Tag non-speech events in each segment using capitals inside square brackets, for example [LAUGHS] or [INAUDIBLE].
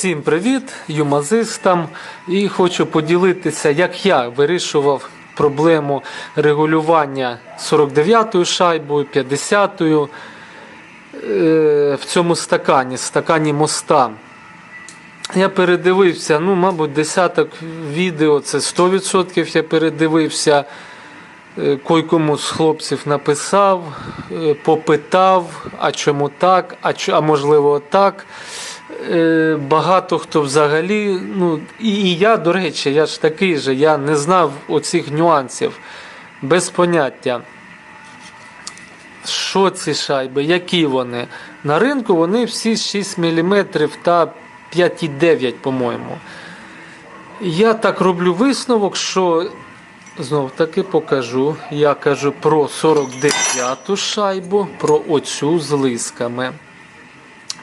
Всім привіт, юмазистам. І хочу поділитися, як я вирішував проблему регулювання 49-ю шайбою, 50-ю е, в цьому стакані, стакані моста. Я передивився, ну, мабуть, десяток відео, це 100% я передивився. Е, Койкому з хлопців написав, е, попитав, а чому так, а, а можливо так. Е, Багато хто взагалі, ну і, і я, до речі, я ж такий же, я не знав оцих нюансів без поняття. Що ці шайби, які вони? На ринку вони всі 6 мм та 5,9, по-моєму. Я так роблю висновок, що знов таки покажу. Я кажу про 49-ту шайбу, про оцю з лисками.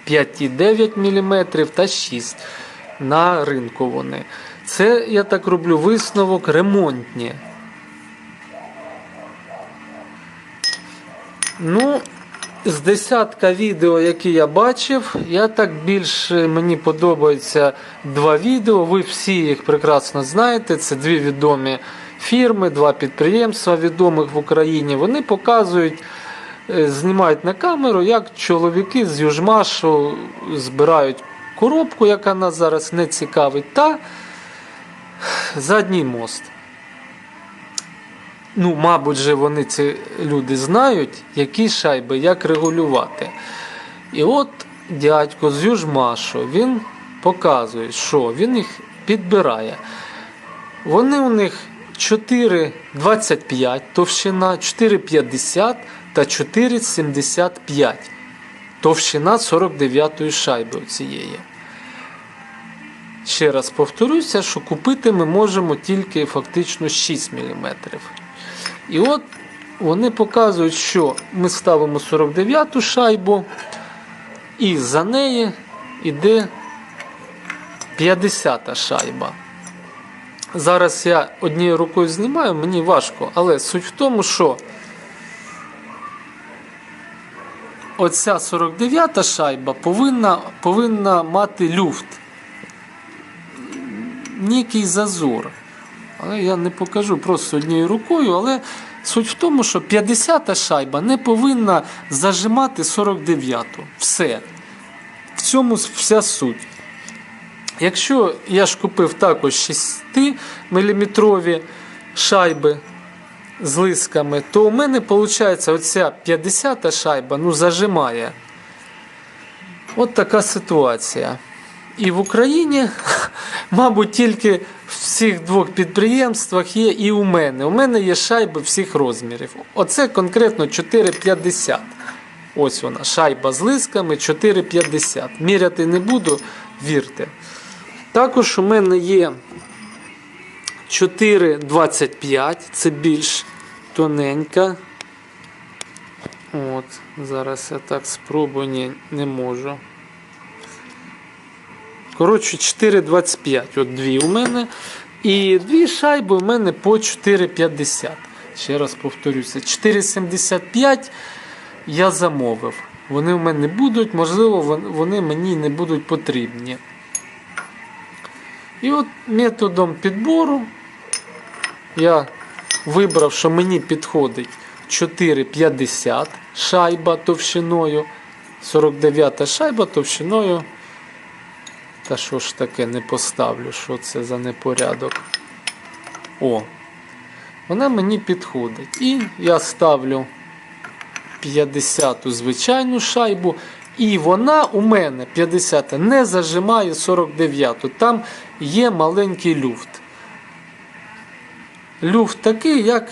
5,9 мм та 6 на ринку вони. Це, я так роблю висновок ремонтні. Ну, з десятка відео, які я бачив, я так більше мені подобаються два відео. Ви всі їх прекрасно знаєте. Це дві відомі фірми, два підприємства відомих в Україні. Вони показують, знімають на камеру, як чоловіки з Южмашу збирають коробку, яка нас зараз не цікавить, та задній мост. Ну, мабуть, же вони ці люди знають, які шайби, як регулювати. І от дядько з Южмашу, він показує, що він їх підбирає. Вони у них 4,25 товщина, 4,50 та 4,75 товщина 49-ї шайби цієї. Ще раз повторюся, що купити ми можемо тільки фактично 6 мм. І от вони показують, що ми ставимо 49-ту шайбу, і за неї йде 50-та шайба. Зараз я однією рукою знімаю, мені важко, але суть в тому, що оця 49-та шайба повинна, повинна мати люфт. Нікий зазор. Але я не покажу просто однією рукою. Але суть в тому, що 50-та шайба не повинна зажимати 49-ту. Все. В цьому вся суть. Якщо я ж купив також 6 мм шайби з лисками, то у мене виходить оця 50-та шайба ну, зажимає. От така ситуація. І в Україні, [LAUGHS] мабуть, тільки в цих двох підприємствах є і у мене. У мене є шайби всіх розмірів. Оце конкретно 4,50. Ось вона, шайба з лисками 4,50. Міряти не буду, вірте. Також у мене є 4,25, це більш тоненька. От, зараз я так спробую, ні, не можу. Коротше, 4,25. От дві у мене. І дві шайби у мене по 4,50. Ще раз повторюся, 4,75 я замовив. Вони в мене будуть, можливо, вони мені не будуть потрібні. І от методом підбору я вибрав, що мені підходить 4,50 шайба товщиною. 49 шайба товщиною. Та що ж таке не поставлю, що це за непорядок. О, вона мені підходить. І я ставлю 50-ту звичайну шайбу. І вона у мене 50 не зажимає 49-ту. Там є маленький люфт. Люфт такий, як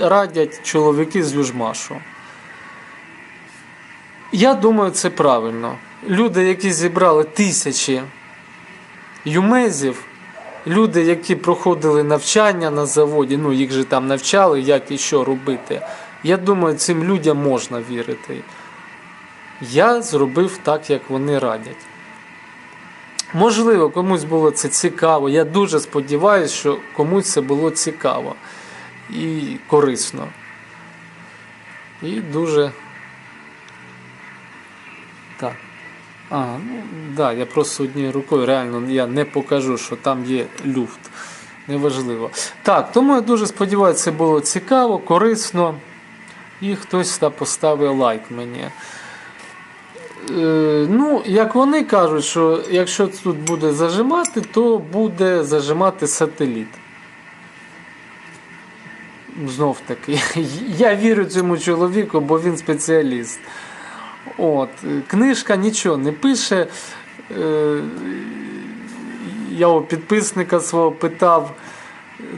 радять чоловіки з Южмашу. Я думаю, це правильно. Люди, які зібрали тисячі юмезів, люди, які проходили навчання на заводі, ну їх же там навчали, як і що робити. Я думаю, цим людям можна вірити. Я зробив так, як вони радять. Можливо, комусь було це цікаво. Я дуже сподіваюся, що комусь це було цікаво і корисно. І дуже так. А, ну да, я просто однією рукою реально я не покажу, що там є люфт. Неважливо. Так, тому я дуже сподіваюся, це було цікаво, корисно. І хтось та поставив лайк мені. Е, ну, як вони кажуть, що якщо тут буде зажимати, то буде зажимати сателіт. Знов таки, [LAUGHS] я вірю цьому чоловіку, бо він спеціаліст. От, книжка нічого не пише. Е, Я у підписника свого питав.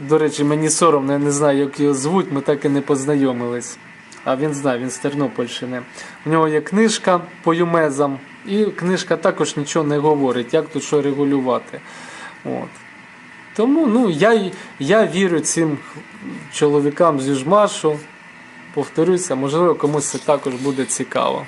До речі, мені соромно, я не знаю, як його звуть, ми так і не познайомились. А він знає, він з Тернопільщини. У нього є книжка по юмезам, і книжка також нічого не говорить, як тут що регулювати. От. Тому ну, я, я вірю цим чоловікам з Южмашу. Повторюся, можливо, комусь це також буде цікаво.